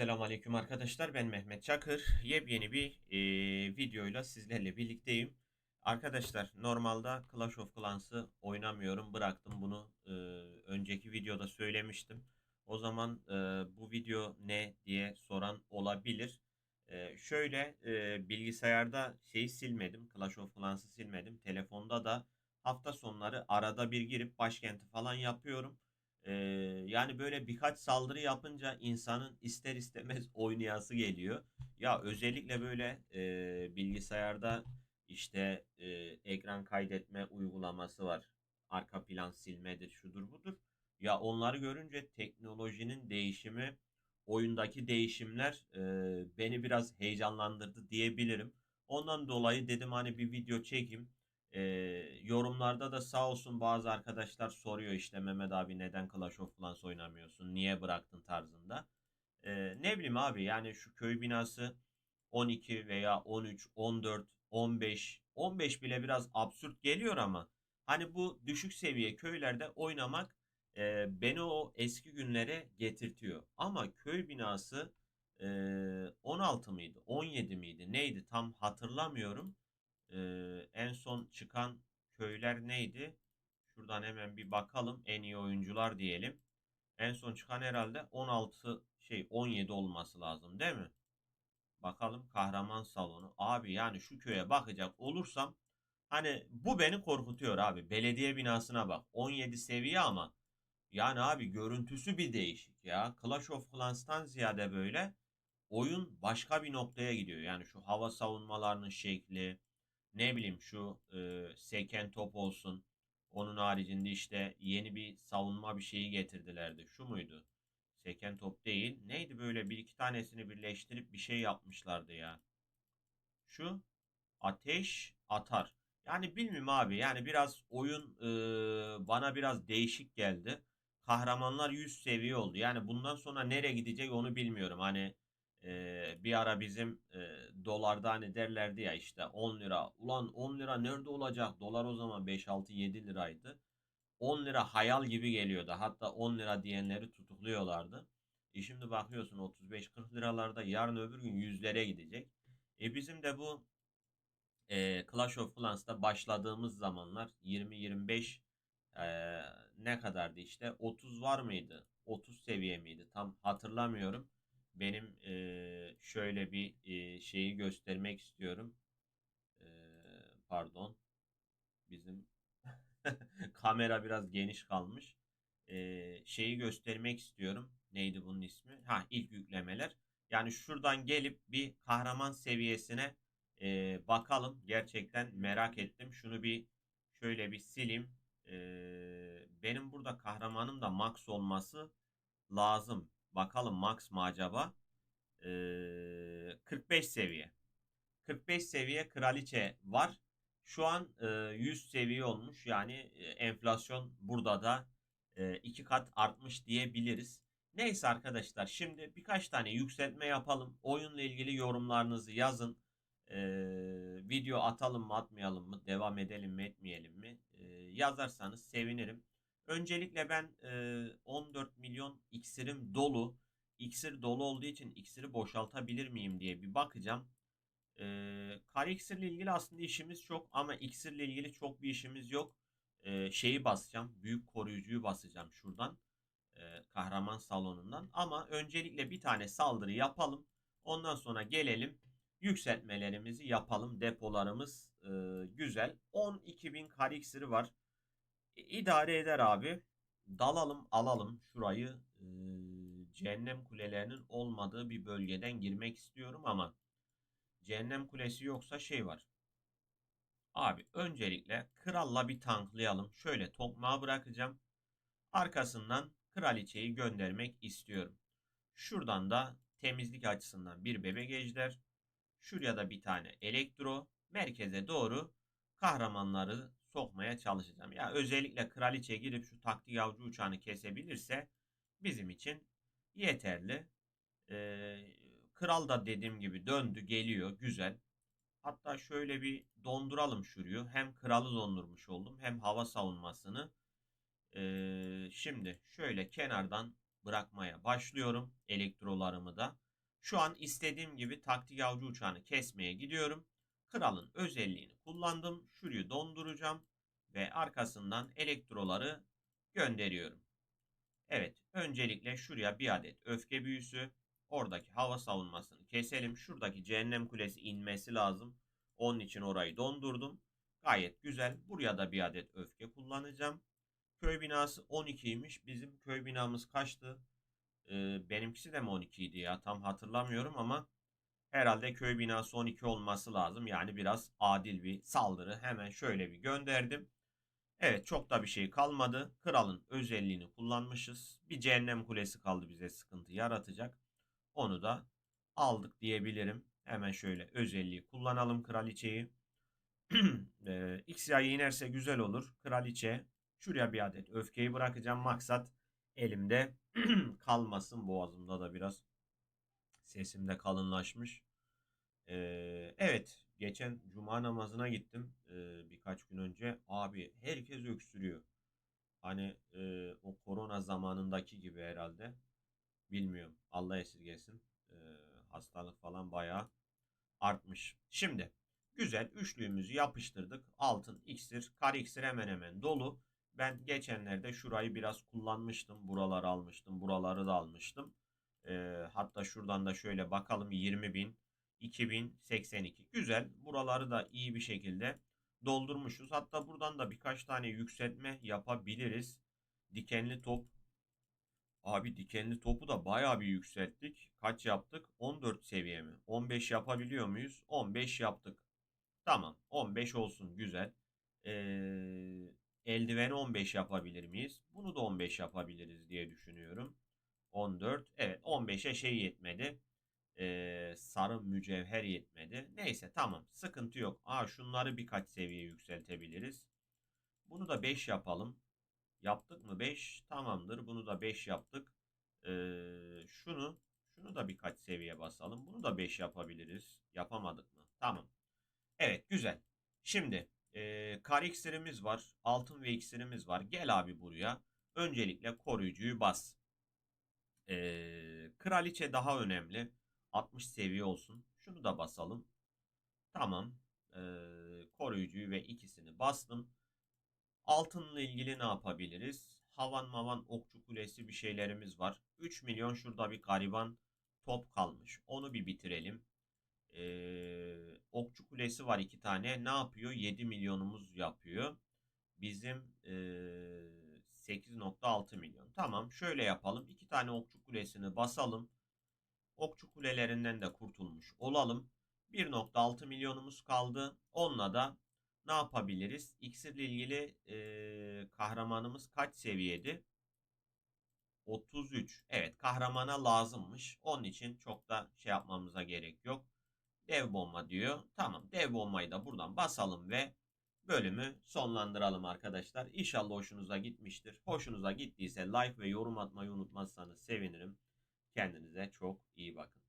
Selamünaleyküm arkadaşlar. Ben Mehmet Çakır. Yepyeni bir e, videoyla sizlerle birlikteyim. Arkadaşlar normalde Clash of Clans'ı oynamıyorum. Bıraktım bunu e, önceki videoda söylemiştim. O zaman e, bu video ne diye soran olabilir. E, şöyle e, bilgisayarda şeyi silmedim. Clash of Clans'ı silmedim. Telefonda da hafta sonları arada bir girip başkenti falan yapıyorum. Ee, yani böyle birkaç saldırı yapınca insanın ister istemez oynayası geliyor. Ya özellikle böyle e, bilgisayarda işte e, ekran kaydetme uygulaması var. Arka plan silmedir, şudur budur. Ya onları görünce teknolojinin değişimi, oyundaki değişimler e, beni biraz heyecanlandırdı diyebilirim. Ondan dolayı dedim hani bir video çekeyim. Ee, yorumlarda da sağ olsun bazı arkadaşlar soruyor işte Mehmet abi neden Clash of Clans oynamıyorsun? Niye bıraktın tarzında. Ee, ne bileyim abi yani şu köy binası 12 veya 13, 14, 15, 15 bile biraz absürt geliyor ama hani bu düşük seviye köylerde oynamak e, beni o eski günlere getirtiyor. Ama köy binası e, 16 mıydı, 17 miydi, neydi tam hatırlamıyorum. Ee, en son çıkan köyler neydi? Şuradan hemen bir bakalım. En iyi oyuncular diyelim. En son çıkan herhalde 16 şey 17 olması lazım değil mi? Bakalım kahraman salonu. Abi yani şu köye bakacak olursam hani bu beni korkutuyor abi. Belediye binasına bak. 17 seviye ama yani abi görüntüsü bir değişik ya. Clash of Clans'tan ziyade böyle oyun başka bir noktaya gidiyor. Yani şu hava savunmalarının şekli, ne bileyim şu e, seken top olsun. Onun haricinde işte yeni bir savunma bir şeyi getirdilerdi. Şu muydu? Seken top değil. Neydi böyle bir iki tanesini birleştirip bir şey yapmışlardı ya. Şu ateş atar. Yani bilmiyorum abi. Yani biraz oyun e, bana biraz değişik geldi. Kahramanlar 100 seviye oldu. Yani bundan sonra nereye gidecek onu bilmiyorum. Hani ee, bir ara bizim e, dolarda hani derlerdi ya işte 10 lira. Ulan 10 lira nerede olacak? Dolar o zaman 5, 6, 7 liraydı. 10 lira hayal gibi geliyordu. Hatta 10 lira diyenleri tutukluyorlardı. E şimdi bakıyorsun 35-40 liralarda yarın öbür gün yüzlere gidecek. E bizim de bu e, Clash of Clans'ta başladığımız zamanlar 20-25 e, ne kadardı işte 30 var mıydı? 30 seviye miydi? Tam hatırlamıyorum benim e, şöyle bir e, şeyi göstermek istiyorum. E, pardon. Bizim kamera biraz geniş kalmış. E, şeyi göstermek istiyorum. Neydi bunun ismi? Ha ilk yüklemeler. Yani şuradan gelip bir kahraman seviyesine e, bakalım. Gerçekten merak ettim. Şunu bir şöyle bir sileyim. E, benim burada kahramanım da max olması lazım. Bakalım max mı acaba? Ee, 45 seviye. 45 seviye kraliçe var. Şu an e, 100 seviye olmuş. Yani e, enflasyon burada da e, iki kat artmış diyebiliriz. Neyse arkadaşlar şimdi birkaç tane yükseltme yapalım. Oyunla ilgili yorumlarınızı yazın. Ee, video atalım mı atmayalım mı? Devam edelim mi etmeyelim mi? Ee, yazarsanız sevinirim. Öncelikle ben e, 14 milyon iksirim dolu. İksir dolu olduğu için iksiri boşaltabilir miyim diye bir bakacağım. E, kar iksirle ilgili aslında işimiz çok ama iksirle ilgili çok bir işimiz yok. E, şeyi basacağım. Büyük koruyucuyu basacağım şuradan. E, kahraman salonundan. Ama öncelikle bir tane saldırı yapalım. Ondan sonra gelelim. Yükseltmelerimizi yapalım. Depolarımız e, güzel. 12.000 kar iksiri var. İdare eder abi. Dalalım alalım şurayı. Ee, cehennem kulelerinin olmadığı bir bölgeden girmek istiyorum ama cehennem kulesi yoksa şey var. Abi öncelikle kralla bir tanklayalım. Şöyle tokmağı bırakacağım. Arkasından kraliçeyi göndermek istiyorum. Şuradan da temizlik açısından bir bebek ejder. Şuraya da bir tane elektro. Merkeze doğru kahramanları sokmaya çalışacağım. Ya özellikle kraliçe girip şu taktik avcı uçağını kesebilirse bizim için yeterli. Ee, kral da dediğim gibi döndü geliyor güzel. Hatta şöyle bir donduralım şurayı. Hem kralı dondurmuş oldum hem hava savunmasını. Ee, şimdi şöyle kenardan bırakmaya başlıyorum elektrolarımı da. Şu an istediğim gibi taktik avcı uçağını kesmeye gidiyorum. Kralın özelliğini kullandım. Şurayı donduracağım ve arkasından elektroları gönderiyorum. Evet, öncelikle şuraya bir adet öfke büyüsü, oradaki hava savunmasını keselim. Şuradaki cehennem kulesi inmesi lazım. Onun için orayı dondurdum. Gayet güzel. Buraya da bir adet öfke kullanacağım. Köy binası 12'ymiş. Bizim köy binamız kaçtı? Ee, benimkisi de mi 12 idi ya? Tam hatırlamıyorum ama herhalde köy binası 12 olması lazım. Yani biraz adil bir saldırı. Hemen şöyle bir gönderdim. Evet çok da bir şey kalmadı. Kralın özelliğini kullanmışız. Bir cehennem kulesi kaldı bize sıkıntı yaratacak. Onu da aldık diyebilirim. Hemen şöyle özelliği kullanalım kraliçeyi. e, inerse güzel olur. Kraliçe. Şuraya bir adet öfkeyi bırakacağım. Maksat elimde kalmasın. Boğazımda da biraz sesimde kalınlaşmış. Ee, evet. Geçen cuma namazına gittim. Birkaç gün önce. Abi herkes öksürüyor. Hani o korona zamanındaki gibi herhalde. Bilmiyorum. Allah esirgesin. Hastalık falan bayağı artmış. Şimdi güzel üçlüğümüzü yapıştırdık. Altın iksir, kar iksir hemen hemen dolu. Ben geçenlerde şurayı biraz kullanmıştım. Buraları almıştım. Buraları da almıştım. Ee, hatta şuradan da şöyle bakalım 20 bin, 2082. Güzel. Buraları da iyi bir şekilde doldurmuşuz. Hatta buradan da birkaç tane yükseltme yapabiliriz. Dikenli top. Abi dikenli topu da bayağı bir yükselttik. Kaç yaptık? 14 seviye mi? 15 yapabiliyor muyuz? 15 yaptık. Tamam. 15 olsun. Güzel. Ee, eldiveni 15 yapabilir miyiz? Bunu da 15 yapabiliriz diye düşünüyorum. 14. Evet 15'e şey yetmedi. Ee, sarı mücevher yetmedi. Neyse tamam. Sıkıntı yok. Aa şunları birkaç seviye yükseltebiliriz. Bunu da 5 yapalım. Yaptık mı 5? Tamamdır. Bunu da 5 yaptık. Ee, şunu şunu da birkaç seviye basalım. Bunu da 5 yapabiliriz. Yapamadık mı? Tamam. Evet güzel. Şimdi e, kar iksirimiz var. Altın ve iksirimiz var. Gel abi buraya. Öncelikle koruyucuyu bas. E, kraliçe daha önemli. 60 seviye olsun. Şunu da basalım. Tamam. E, koruyucuyu ve ikisini bastım. Altınla ilgili ne yapabiliriz? Havan mavan okçu kulesi bir şeylerimiz var. 3 milyon şurada bir gariban top kalmış. Onu bir bitirelim. Ee, okçu kulesi var iki tane. Ne yapıyor? 7 milyonumuz yapıyor. Bizim ee, 8.6 milyon. Tamam şöyle yapalım. İki tane okçu kulesini basalım. Okçu kulelerinden de kurtulmuş olalım. 1.6 milyonumuz kaldı. Onunla da ne yapabiliriz? İksir ile ilgili e, kahramanımız kaç seviyedi? 33. Evet kahramana lazımmış. Onun için çok da şey yapmamıza gerek yok. Dev bomba diyor. Tamam dev bombayı da buradan basalım ve bölümü sonlandıralım arkadaşlar. İnşallah hoşunuza gitmiştir. Hoşunuza gittiyse like ve yorum atmayı unutmazsanız sevinirim. Kendinize çok iyi bakın.